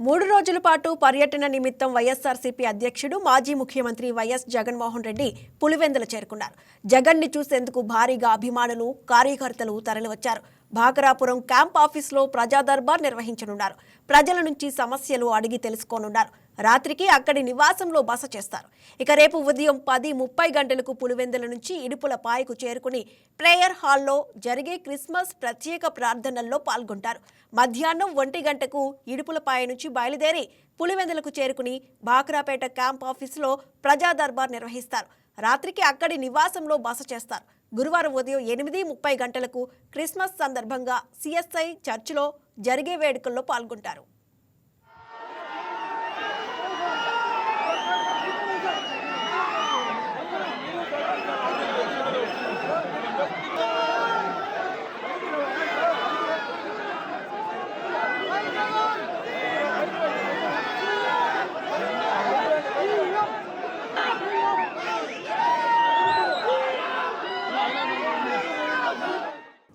మూడు రోజుల పాటు పర్యటన నిమిత్తం వైఎస్ఆర్సీపీ అధ్యక్షుడు మాజీ ముఖ్యమంత్రి వైఎస్ జగన్మోహన్ రెడ్డి పులివెందులు చేరుకున్నారు. జగన్ని చూసేందుకు భారీగా అభిమానులు కార్యకర్తలు తరలివచ్చారు. భాకరాపురం క్యాంప్ ఆఫీసులో ప్రజా దర్బార్ నిర్వహించనున్నారు. ప్రజల నుంచి సమస్యలు అడిగి తెలుసుకోనున్నారు. రాత్రికి అక్కడి నివాసంలో బస చేస్తారు. ఇక రేపు ఉదయం పది ముప్పై గంటలకు పులివెందుల నుంచి ఇడుపుల పాయకు చేరుకుని ప్రేయర్ హాల్లో జరిగే క్రిస్మస్ ప్రత్యేక ప్రార్థనల్లో పాల్గొంటారు. మధ్యాహ్నం ఒంటి గంటకు ఇడుపులపాయ నుంచి బయలుదేరి పులివెందులకు చేరుకుని బాక్రాపేట క్యాంప్ ఆఫీసులో ప్రజా దర్బార్ నిర్వహిస్తారు. రాత్రికి అక్కడి నివాసంలో బస చేస్తారు. గురువారం ఉదయం ఎనిమిది ముప్పై గంటలకు క్రిస్మస్ సందర్భంగా సిఎస్ఐ చర్చిలో జరిగే వేడుకల్లో పాల్గొంటారు.